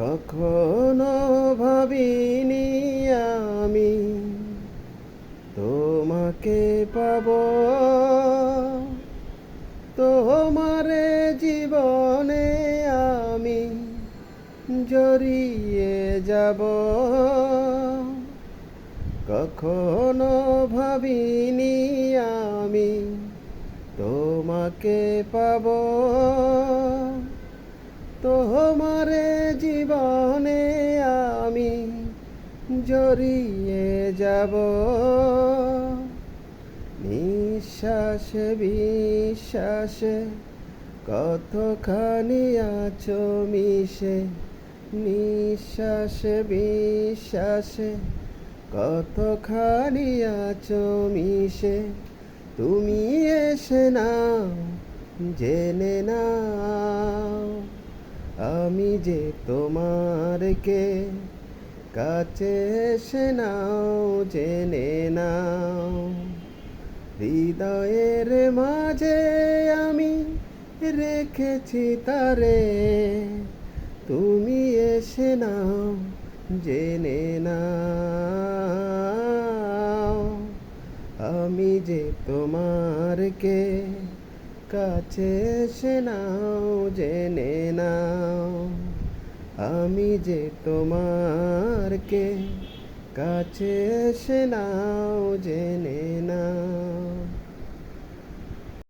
কখনো ভাবিনি আমি তোমাকে পাব। তোমারে জীবনে আমি জড়িয়ে যাব। কখনো ভাবিনি আমি তোমাকে পাব। তোমারে জীবনে আমি জড়িয়ে যাব। নিঃশ্বাসে, বিশ্বাসে কতখানি আছো মিশে? নিঃশ্বাসে, বিশ্বাসে কতখানি আছো মিশে? তুমি এসে নাও, জেনে আমি যে তোমার কে কাছে এসে নাও, জেনে নাও। হৃদয়ের মাঝে আমি রেখেছি তারে। তুমি এসে নাও, জেনে নাও। আমি যে তোমার কে কাছে এসে নাও, জেনে নাও। আমি যে তোমার কে? কাছে এসে নাও জেনে